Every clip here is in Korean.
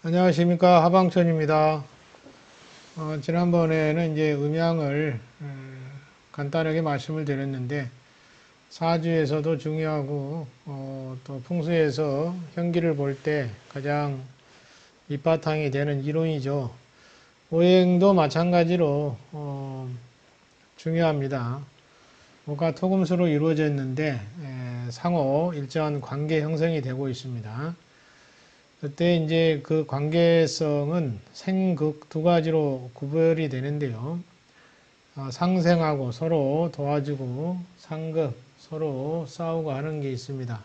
안녕하십니까 하방천입니다. 어, 지난번에는 이제 음양을 음, 간단하게 말씀을 드렸는데 사주에서도 중요하고 어, 또 풍수에서 현기를 볼 때 가장 밑바탕이 되는 이론이죠. 오행도 마찬가지로 어, 중요합니다. 뭐가 토금수로 이루어졌는데 에, 상호 일정한 관계 형성이 되고 있습니다. 그때 이제 그 관계성은 생극 두 가지로 구별이 되는데요. 아, 상생하고 서로 도와주고 상극 서로 싸우고 하는 게 있습니다.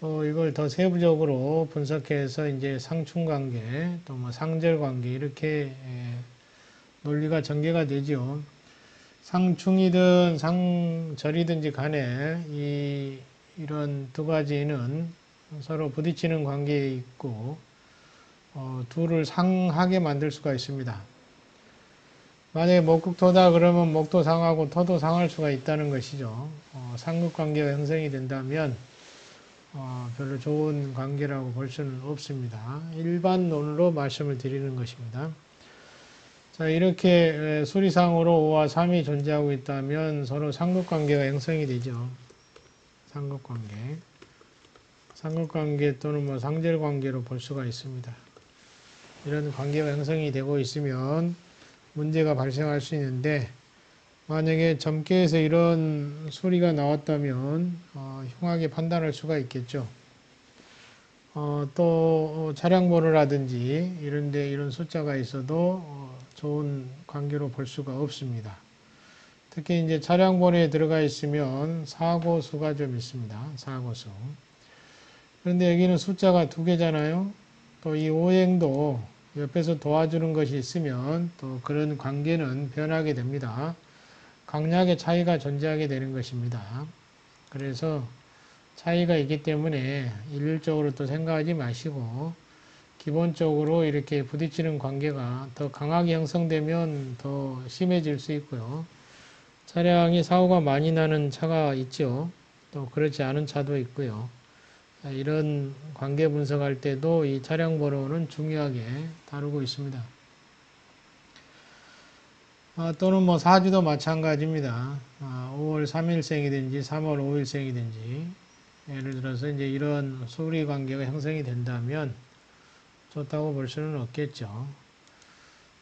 또 이걸 더 세부적으로 분석해서 이제 상충 관계, 또 뭐 상절 관계 이렇게 에, 논리가 전개가 되죠. 상충이든 상절이든지 간에 이 이런 두 가지는 서로 부딪히는 관계에 있고 어, 둘을 상하게 만들 수가 있습니다. 만약에 목극토다 그러면 목도 상하고 토도 상할 수가 있다는 것이죠. 어, 상극 관계가 형성이 된다면 어, 별로 좋은 관계라고 볼 수는 없습니다. 일반론으로 말씀을 드리는 것입니다. 자, 이렇게 수리상으로 5와 3이 존재하고 있다면 서로 상극 관계가 형성이 되죠. 상극 관계. 상극관계 또는 뭐 상절관계로 볼 수가 있습니다. 이런 관계가 형성이 되고 있으면 문제가 발생할 수 있는데 만약에 점괘에서 이런 소리가 나왔다면 어, 흉하게 판단할 수가 있겠죠. 어, 또 차량 번호라든지 이런데 이런 숫자가 있어도 어, 좋은 관계로 볼 수가 없습니다. 특히 이제 차량 번호에 들어가 있으면 사고 수가 좀 있습니다. 사고 수. 그런데 여기는 숫자가 두 개잖아요. 또 이 오행도 옆에서 도와주는 것이 있으면 또 그런 관계는 변하게 됩니다. 강약의 차이가 존재하게 되는 것입니다. 그래서 차이가 있기 때문에 일률적으로 또 생각하지 마시고 기본적으로 이렇게 부딪히는 관계가 더 강하게 형성되면 더 심해질 수 있고요. 차량이 사고가 많이 나는 차가 있죠. 또 그렇지 않은 차도 있고요. 이런 관계 분석할 때도 이 차량 번호는 중요하게 다루고 있습니다. 아, 또는 뭐 사주도 마찬가지입니다. 아, 5월 3일생이든지 3월 5일생이든지 예를 들어서 이제 이런 수리 관계가 형성이 된다면 좋다고 볼 수는 없겠죠.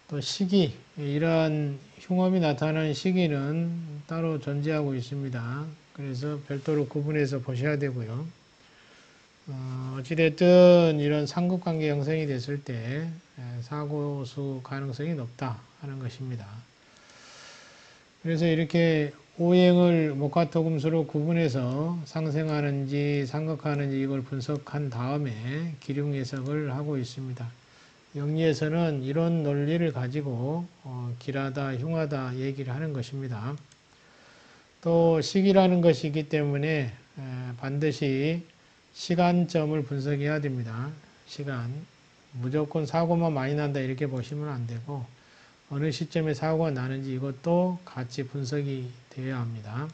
또 시기, 이러한 흉험이 나타나는 시기는 따로 존재하고 있습니다. 그래서 별도로 구분해서 보셔야 되고요. 어, 어찌됐든 이런 상급관계 형성이 됐을 때 사고수 가능성이 높다 하는 것입니다. 그래서 이렇게 오행을 목화토금수로 구분해서 상생하는지 상극하는지 이걸 분석한 다음에 기륭 해석을 하고 있습니다. 영리에서는 이런 논리를 가지고 어, 길하다, 흉하다 얘기를 하는 것입니다. 또 시기라는 것이기 때문에 반드시 시간점을 분석해야 됩니다. 시간. 무조건 사고만 많이 난다 이렇게 보시면 안 되고 어느 시점에 사고가 나는지 이것도 같이 분석이 되어야 합니다.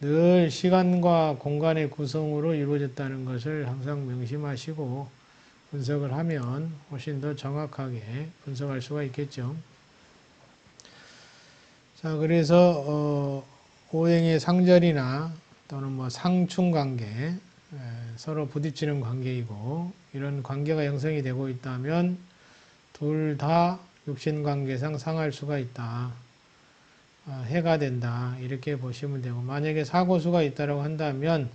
늘 시간과 공간의 구성으로 이루어졌다는 것을 항상 명심하시고 분석을 하면 훨씬 더 정확하게 분석할 수가 있겠죠. 자, 그래서 어, 오행의 상절이나 또는 뭐 상충 관계, 에, 서로 부딪히는 관계이고 이런 관계가 형성이 되고 있다면 둘 다 육신 관계상 상할 수가 있다. 어, 해가 된다. 이렇게 보시면 되고 만약에 사고수가 있다고 한다면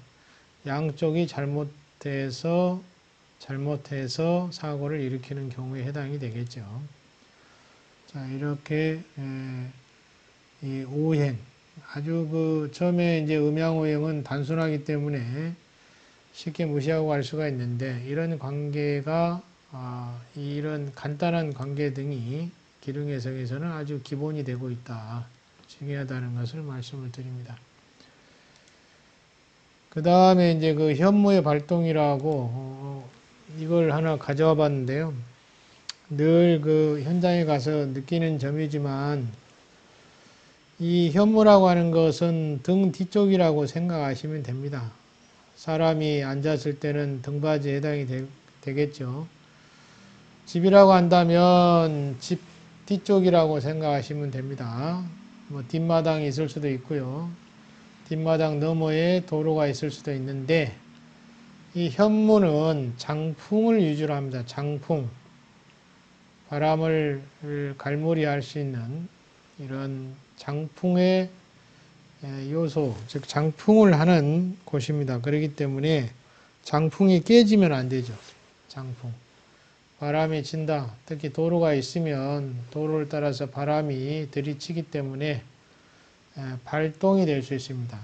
양쪽이 잘못해서 잘못해서 사고를 일으키는 경우에 해당이 되겠죠. 자, 이렇게 에, 이 오행 아주 그 처음에 이제 음양오행은 단순하기 때문에 쉽게 무시하고 갈 수가 있는데 이런 관계가 아, 이런 간단한 관계 등이 기능 해석에서는 아주 기본이 되고 있다. 중요하다는 것을 말씀을 드립니다. 그 다음에 이제 그 현무의 발동이라고 어, 이걸 하나 가져와 봤는데요. 늘 그 현장에 가서 느끼는 점이지만 이 현무라고 하는 것은 등 뒤쪽이라고 생각하시면 됩니다. 사람이 앉았을 때는 등받이에 해당이 되, 겠죠 집이라고 한다면 집 뒤쪽이라고 생각하시면 됩니다. 뭐 뒷마당이 있을 수도 있고요. 뒷마당 너머에 도로가 있을 수도 있는데 이 현무는 장풍을 위주로 합니다. 장풍. 바람을 갈무리할 수 있는 이런 장풍의 에, 요소, 즉 장풍을 하는 곳입니다. 그렇기 때문에 장풍이 깨지면 안 되죠. 장풍. 바람이 친다. 특히 도로가 있으면 도로를 따라서 바람이 들이치기 때문에 에, 발동이 될 수 있습니다.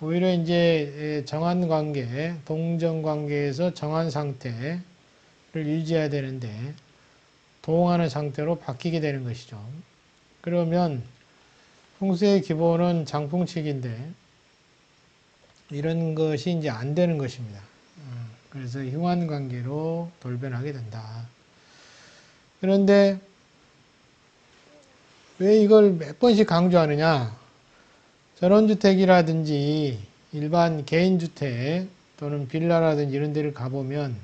오히려 이제 에, 정한 관계, 동정 관계에서 정한 상태를 유지해야 되는데 동하는 상태로 바뀌게 되는 것이죠. 그러면 풍수의 기본은 장풍치기인데 이런 것이 이제 안 되는 것입니다. 어, 그래서 흉한 관계로 돌변하게 된다. 그런데 왜 이걸 몇 번씩 강조하느냐? 전원주택이라든지 일반 개인주택 또는 빌라라든지 이런 데를 가보면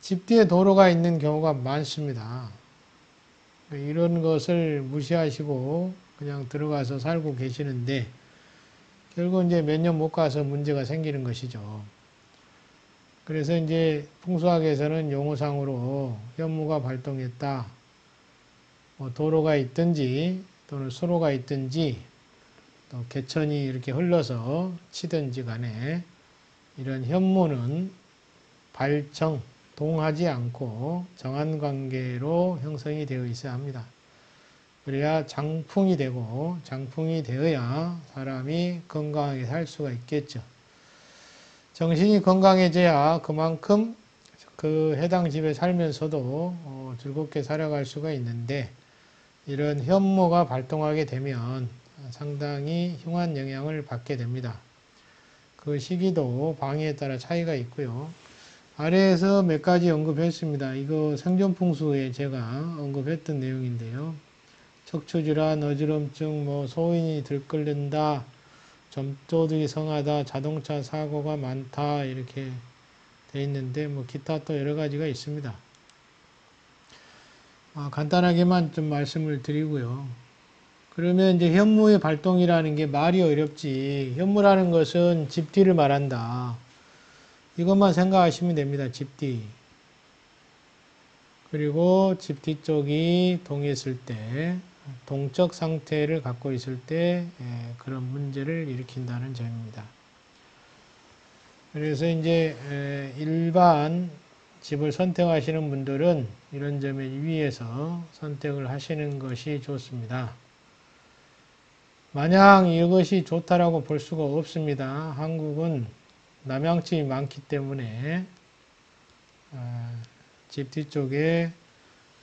집 뒤에 도로가 있는 경우가 많습니다. 이런 것을 무시하시고 그냥 들어가서 살고 계시는데 결국 이제 몇 년 못 가서 문제가 생기는 것이죠. 그래서 이제 풍수학에서는 용어상으로 현무가 발동했다. 뭐 도로가 있든지 또는 수로가 있든지 또 개천이 이렇게 흘러서 치든지 간에 이런 현무는 발정, 동하지 않고 정한 관계로 형성이 되어 있어야 합니다. 그래야 장풍이 되고 장풍이 되어야 사람이 건강하게 살 수가 있겠죠. 정신이 건강해져야 그만큼 그 해당 집에 살면서도 어, 즐겁게 살아갈 수가 있는데 이런 현모가 발동하게 되면 상당히 흉한 영향을 받게 됩니다. 그 시기도 방위에 따라 차이가 있고요. 아래에서 몇 가지 언급했습니다. 이거 생존풍수에 제가 언급했던 내용인데요. 척추질환, 어지럼증, 뭐 소인이 들끓는다, 점도들이 성하다, 자동차 사고가 많다 이렇게 돼 있는데 뭐 기타 또 여러 가지가 있습니다. 아, 간단하게만 좀 말씀을 드리고요. 그러면 이제 현무의 발동이라는 게 말이 어렵지. 현무라는 것은 집뒤를 말한다. 이것만 생각하시면 됩니다. 집뒤. 그리고 집 뒤 쪽이 동했을 때, 동적 상태를 갖고 있을 때 예, 그런 문제를 일으킨다는 점입니다. 그래서 이제 일반 집을 선택하시는 분들은 이런 점에 유의해서 선택을 하시는 것이 좋습니다. 마냥 이것이 좋다라고 볼 수가 없습니다. 한국은 남양집이 많기 때문에 아, 집 뒤쪽에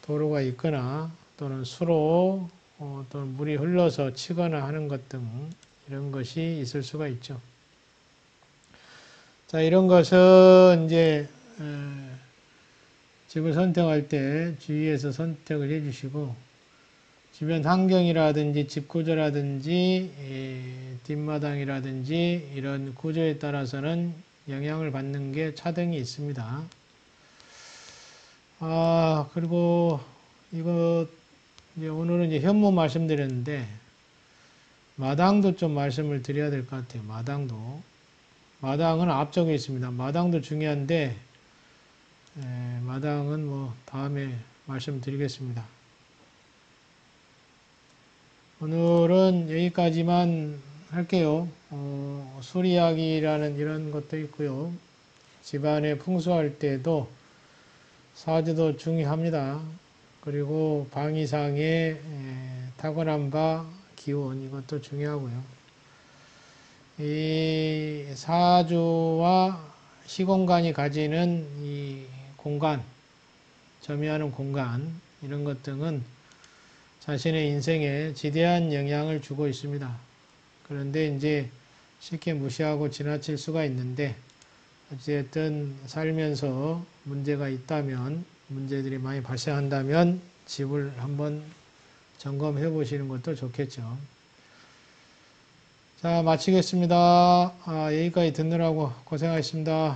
도로가 있거나 또는 수로 어, 또는 물이 흘러서 치거나 하는 것 등 이런 것이 있을 수가 있죠. 자 이런 것은 이제 집을 선택할 때 주의해서 선택을 해주시고 주변 환경이라든지 집 구조라든지 뒷마당이라든지 이런 구조에 따라서는 영향을 받는 게 차등이 있습니다. 아 그리고 이거 이제 오늘은 이제 현무 말씀드렸는데 마당도 좀 말씀을 드려야 될 것 같아요. 마당도 마당은 앞쪽에 있습니다. 마당도 중요한데 에, 마당은 뭐 다음에 말씀드리겠습니다. 오늘은 여기까지만 할게요. 어, 수리학이라는 이런 것도 있고요. 집안에 풍수할 때도 사주도 중요합니다. 그리고 방위상의 타고난 바 기온 이것도 중요하고요. 이 사주와 시공간이 가지는 이 공간, 점유하는 공간 이런 것 등은 자신의 인생에 지대한 영향을 주고 있습니다. 그런데 이제 쉽게 무시하고 지나칠 수가 있는데 어쨌든 살면서 문제가 있다면 문제들이 많이 발생한다면 집을 한번 점검해 보시는 것도 좋겠죠. 자, 마치겠습니다. 아, 여기까지 듣느라고 고생하셨습니다.